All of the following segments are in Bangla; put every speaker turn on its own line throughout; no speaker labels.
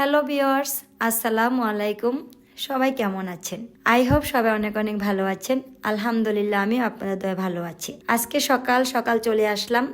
হ্যালো বিয়ার্স আসসালামু আলাইকুম। সবাই কেমন আছেন? আই হোপ সবাই অনেক অনেক ভালো আছেন। আলহামদুলিল্লাহ আমি আপনাদের দয়া ভালো আছি। আজকে সকাল সকাল চলে আসলাম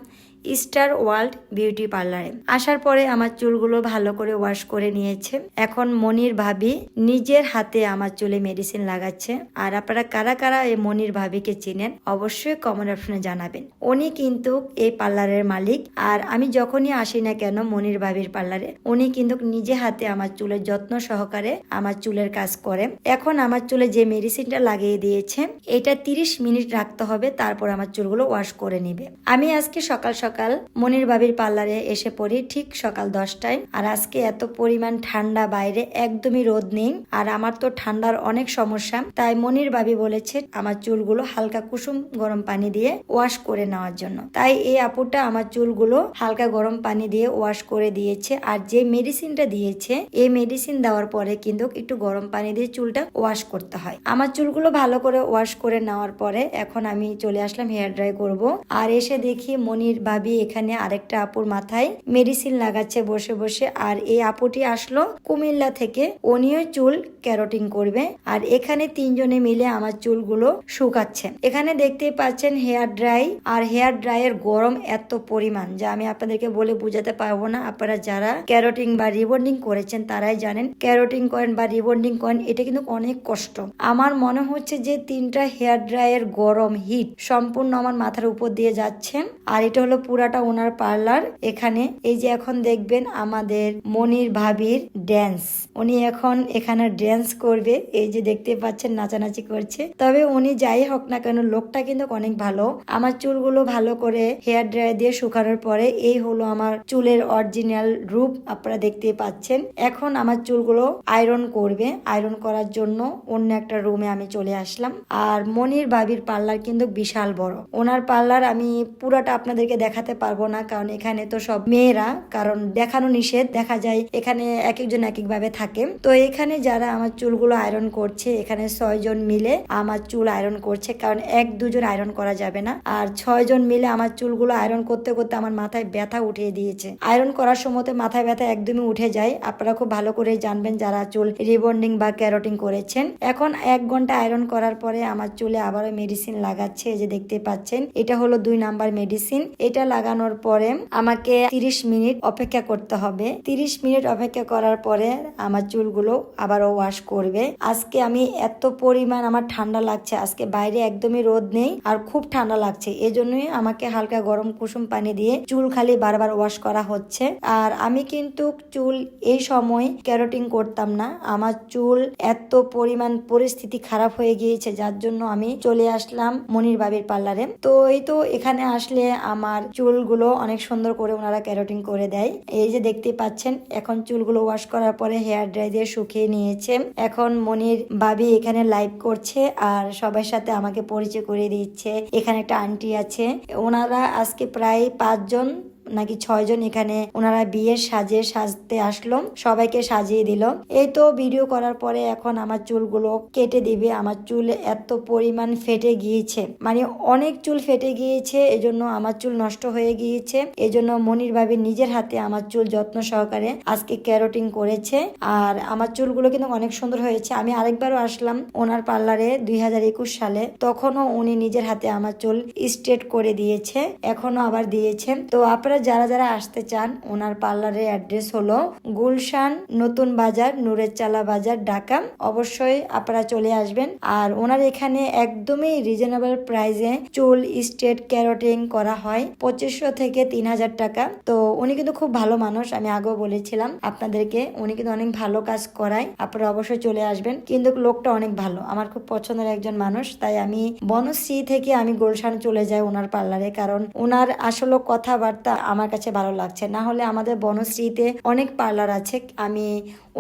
স্টার ওয়ার্ল্ড বিউটি পার্লারে আসার পরে আমার চুলগুলো ভালো করে ওয়াশ করে নিয়েছে। এখন মনির ভাবি নিজের হাতে আমার চুলে মেডিসিন লাগাচ্ছে। আর আপনারা কারা কারা এই মনির ভাবিকে চিনেন, অবশ্যই কমেন্ট অপশনে জানাবেন। উনি কিন্তু এই পার্লারের মালিক। আর আমি যখনই আসি না কেন মনির ভাবির পার্লারে উনি কিন্তু নিজে হাতে আমার চুলের যত্ন সহকারে আমার চুলের কাজ করে। এখন আমার চুলে যে মেডিসিনটা লাগিয়ে দিয়েছে, এটা তিরিশ মিনিট রাখতে হবে, তারপর আমার চুলগুলো ওয়াশ করে নিবে। আমি আজকে সকাল সকাল মনির বাবির পার্লারে এসে পড়ি ঠিক সকাল দশটায়। আর আজকে এত পরিমাণ ঠান্ডা বাইরে, একদমই রোদ নেই। আর আমার তো ঠান্ডার অনেক সমস্যা। তাই মনির বাবি বলেছে আমার চুলগুলো হালকা কুসুম গরম পানি দিয়ে ওয়াশ করে নেওয়ার জন্য। তাই এই আপুটা আমার চুলগুলো হালকা গরম পানি দিয়ে ওয়াশ করে দিয়েছে। আর যে মেডিসিনটা দিয়েছে, এই মেডিসিন দেওয়ার পরে কিন্তু একটু গরম পানি দিয়ে চুলটা ওয়াশ করতে হয়। আমার চুলগুলো ভালো করে ওয়াশ করে নেওয়ার পরে এখন আমি চলে আসলাম হেয়ার ড্রাই করব। আর এসে দেখি মনির ভাবি, এখানে আরেকটা আপুর মাথায় মেডিসিন লাগাচ্ছে বসে বসে। আর এই আপুটি আসলো কুমিল্লা থেকে। উনিও চুল ক্যারোটিং করবে। আর এখানে তিনজনে মিলে আমার চুলগুলো শুকাচ্ছে। এখানে দেখতেই পাচ্ছেন হেয়ার ড্রাই। আর হেয়ার ড্রাইয়ের গরম এত পরিমাণ যা আমি আপনাদেরকে বলে বুঝাতে পারব না। আপনারা যারা ক্যারোটিং বা রিবন্ডিং করেছেন, তারাই জানেন ক্যারোটিং করেন বা রিবন্ডিং করেন এটা কিন্তু অনেক কষ্ট। আমার মনে হচ্ছে যে তিনটা হেয়ার ড্রাইয়ের গরম হিট সম্পূর্ণ আমার মাথার উপর দিয়ে যাচ্ছে। আর এটা হলো পুরাটা ওনার পার্লার। এখানে এই যে এখন দেখবেন আমাদের মনির ভাবির ড্যান্স উনি এখন এখানে ড্যান্স করবে। এই যে দেখতে পাচ্ছেন নাচানাচি করছে। তবে উনি যাই হোক না কেন, লোকটা কিন্তু অনেক ভালো। আমার চুলগুলো ভালো করে হেয়ার ড্রাই দিয়ে শুকানোর পরে এই হলো আমার চুলের অরিজিনাল রূপ, আপনারা দেখতে পাচ্ছেন। এখন আমার চুলগুলো আয়রন করবে। আয়রন করার জন্য অন্য একটা রুমে আমি চলে আসলাম। আর মনির ভাবির পার্লার কিন্তু বিশাল বড়। ওনার পার্লার আমি পুরাটা আপনাদেরকে দেখাতে পারব না, কারণ এখানে তো সব মেয়েরা, কারণ দেখানো নিষেধ, দেখা যায় এখানে এক একজন এক এক ভাবে থাকে। তো এখানে যারা আমার চুলগুলো আয়রন করছে, এখানে ছয় জন মিলে আমার চুল আয়রন করছে, কারণ এক দুজন আয়রন করা যাবে না। আর ছয় জন মিলে আমার চুলগুলো আয়রন করতে করতে আমার মাথায় ব্যথা উঠিয়ে দিয়েছে। আয়রন করার সময় মাথায় ব্যথা একদমই উঠে যায়। আপনারা খুব ভালো করে জানবেন যারা চুল রিবন্ডিং বা ক্যারোটিং করেছেন। এখন এক ঘণ্টা আয়রন করার পরে আমার চুলে আবারও মেডিসিন লাগাচ্ছে যে দেখতে পাচ্ছেন। এটা হলো দুই নাম্বার মেডিসিন এটা লাগানোর পরে আমাকে তিরিশ মিনিট অপেক্ষা করতে হবে। তিরিশ মিনিট অপেক্ষা করার পরে আমার চুলগুলো আবারও ওয়াশ করবে। আজকে আমি এত পরিমাণ আমার ঠান্ডা লাগছে, আজকে বাইরে একদমই রোদ নেই আর খুব ঠান্ডা লাগছে। এজন্যই আমাকে হালকা গরম কুসুম পানি দিয়ে চুল খালি বারবার ওয়াশ করা হচ্ছে। আর আমি কিন্তু চুল এই সময় ক্যারোটিং করতাম না। আমার চুল এত পরিমাণ পরিস্থিতি খারাপ হয়ে গিয়েছে, যার জন্য আমি চলে আসলাম মনির বাবির পার্লারে তো এই তো এখানে আসলে আমার চুলগুলো অনেক সুন্দর করে ওনারা ক্যারোটিন করে দেয়। এই যে দেখতে পাচ্ছেন, এখন চুলগুলো ওয়াশ করার পরে হেয়ার ড্রাই দিয়ে শুকিয়ে নিয়েছে। এখন মনির বাবি এখানে লাইভ করছে আর সবার সাথে আমাকে পরিচয় করে দিচ্ছে। এখানে একটা আন্টি আছে। ওনারা আজকে প্রায় পাঁচজন নাকি ছয়জন এখানে ওনারা বিয়ের সাজে সাজতে আসলো, সবাইকে সাজিয়ে দিল। এই তো ভিডিও করার পরে এখন আমার চুলগুলো কেটে দিবে। আমার চুল এত পরিমাণ ফেটে গিয়েছে। মানে অনেক চুল ফেটে গিয়েছে, এজন্য আমার চুল নষ্ট হয়ে গিয়েছে। এজন্য মনির ভাবি নিজের হাতে আমার চুল যত্ন সহকারে আজকে ক্যারোটিং করেছে। আর আমার চুলগুলো কিন্তু অনেক সুন্দর হয়েছে। আমি আরেকবারও আসলাম ওনার পার্লারে দুই হাজার একুশ সালে। তখনও উনি নিজের হাতে আমার চুল স্ট্রেট করে দিয়েছে। এখনও আবার দিয়েছেন। তো আপনারা যারা যারা আসতে চান, ওনার পার্লারের অ্যাড্রেস হলো গুলশান নতুন বাজার নুরের চালা বাজার, ঢাকা। অবশ্যই আপনারা চলে আসবেন। আর ওনার এখানে একদমই রিজনেবল প্রাইসে চুল স্ট্রেট ক্যারোটিং করা হয়। পঁচিশশো থেকে তিন হাজার টাকা। তো উনি কিন্তু খুব ভালো মানুষ, আমি আগেও বলেছিলাম আপনাদেরকে। উনি কিন্তু অনেক ভালো কাজ করায়। আপনারা অবশ্যই চলে আসবেন। কিন্তু লোকটা অনেক ভালো। আমার খুব পছন্দের একজন মানুষ, তাই আমি বনশ্রী থেকে আমি গুলশান চলে যাই ওনার পার্লারে। কারণ ওনার আসলে কথাবার্তা আমার কাছে ভালো লাগছে। না হলে আমাদের বনশ্রীতে অনেক পার্লার আছে, আমি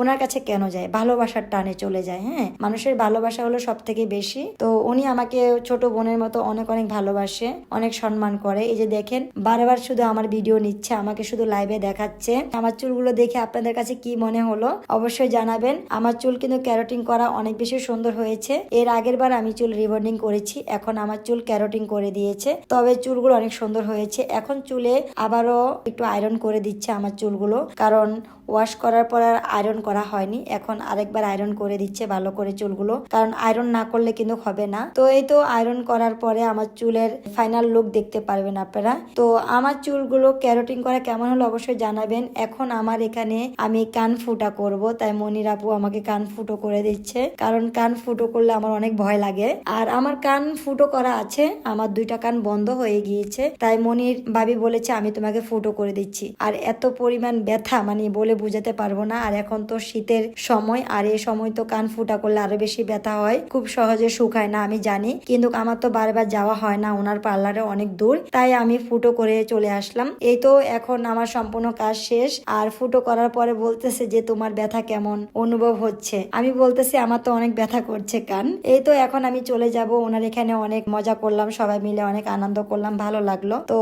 ওনার কাছে কেন যাই? ভালোবাসার টানে চলে যায় হ্যাঁ? মানুষের ভালোবাসা হলো সব থেকে বেশি। তো উনি আমাকে ছোট বোনের মতো অনেক অনেক ভালোবাসে, অনেক সম্মান করে। এই যে দেখেন, বারবার শুধু আমার ভিডিও নিচ্ছে, আমাকে শুধু লাইভে দেখাচ্ছে। আমার চুলগুলো দেখে আপনাদের কাছে কি মনে হলো? অবশ্যই জানাবেন। আমার চুল কিন্তু ক্যারোটিং করা অনেক বেশি সুন্দর হয়েছে। এর আগের বার আমি চুল রিবন্ডিং করেছি, এখন আমার চুল ক্যারোটিং করে দিয়েছে। তবে চুলগুলো অনেক সুন্দর হয়েছে। এখন চুলে আবারও একটু আয়রন করে দিচ্ছে আমার চুলগুলো। কারণ ওয়াশ করার পর আর আয়রন করা হয়নি। এখন আরেকবার আয়রন করে দিচ্ছে ভালো করে চুলগুলো। কারণ আয়রন না করলে কিন্তু হবে না। তো এই তো আয়রন করার পরে আমার চুলের ফাইনাল লুক দেখতে পারবেন আপনারা। তো আমার চুলগুলো ক্যারোটিং করা কেমন হলো অবশ্যই জানাবেন। এখন আমার এখানে আমি কান ফুটা করব। তাই মনির আপু আমাকে কান ফুটো করে দিচ্ছে। কারণ কান ফুটো করলে আমার অনেক ভয় লাগে। আর আমার কান ফুটো করা আছে। আমার দুইটা কান বন্ধ হয়ে গিয়েছে। তাই মনির ভাবি বলেছে, আমি তোমাকে ফুটো করে দিচ্ছি। আর এত পরিমাণ ব্যথা মানে বলে বুঝাতে পারব না। আর এখন তো শীতের সময়, আর এই সময় তো কান ফুটা করলে আরও বেশি ব্যথা হয়। খুব সহজে শুকায় না, আমি জানি। কিন্তু আমার তো বারবার যাওয়া হয় না, ওনার পার্লারে অনেক দূর। তাই আমি ফুটো করে চলে আসলাম। এই তো এখন আমার সম্পূর্ণ কাজ শেষ। আর ফুটো করার পরে বলতেছে যে, তোমার ব্যথা কেমন? অনুভব হচ্ছে। আমি বলতেছি, আমার তো অনেক ব্যথা করছে কান। এই তো এখন আমি চলে যাব। ওনার এখানে অনেক মজা করলাম, সবাই মিলে অনেক আনন্দ করলাম, ভালো লাগল। তো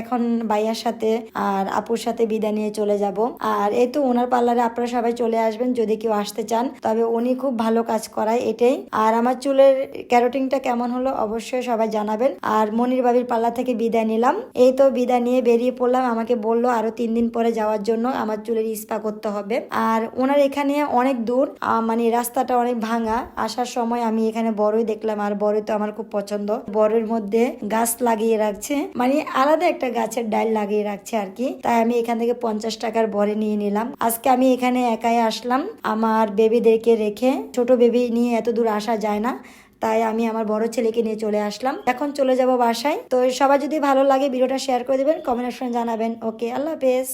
এখন ভাইয়ার সাথে আর আপুর সাথে বিদায় নিয়ে চলে যাব। আর এই তো ওনার পার্লারে আপনারা সবাই চলে আসবেন যদি কেউ আসতে চান। তবে উনি খুব ভালো কাজ করায় এটাই। আর আমার চুলের ক্যারোটিংটা কেমন হলো অবশ্যই সবাই জানাবেন। আর মনির বাবির পার্লার থেকে বিদায় নিলাম। এই তো বিদায় নিয়ে বেরিয়ে পড়লাম। আমাকে বলল আরও তিন দিন পরে যাওয়ার জন্য আমার চুলের ইস্পা করতে হবে। আর ওনার এখানে অনেক দূর মানে রাস্তাটা অনেক ভাঙা। আসার সময় আমি এখানে বড়ই দেখলাম। আর বড়ই তো আমার খুব পছন্দ। বড়ের মধ্যে গাছ লাগিয়ে রাখছে। মানে আলাদা একটা গাছের ডাল লাগিয়ে রাখছে আর কি। তাই আমি এখান থেকে পঞ্চাশ টাকার বড়ে নিয়ে নিলাম আজকে আমি এখানে একাই আসলাম। আমার বেবিদেরকে রেখে। ছোট বেবি নিয়ে এত দূর আসা যায় না, তাই আমি আমার বড় ছেলেকে নিয়ে চলে আসলাম। এখন চলে যাব বাসায়। তো সবাই যদি ভালো লাগে, ভিডিওটা শেয়ার করে দেবেন কমেন্ট জানাবেন। ওকে আল্লাহ হাফেজ।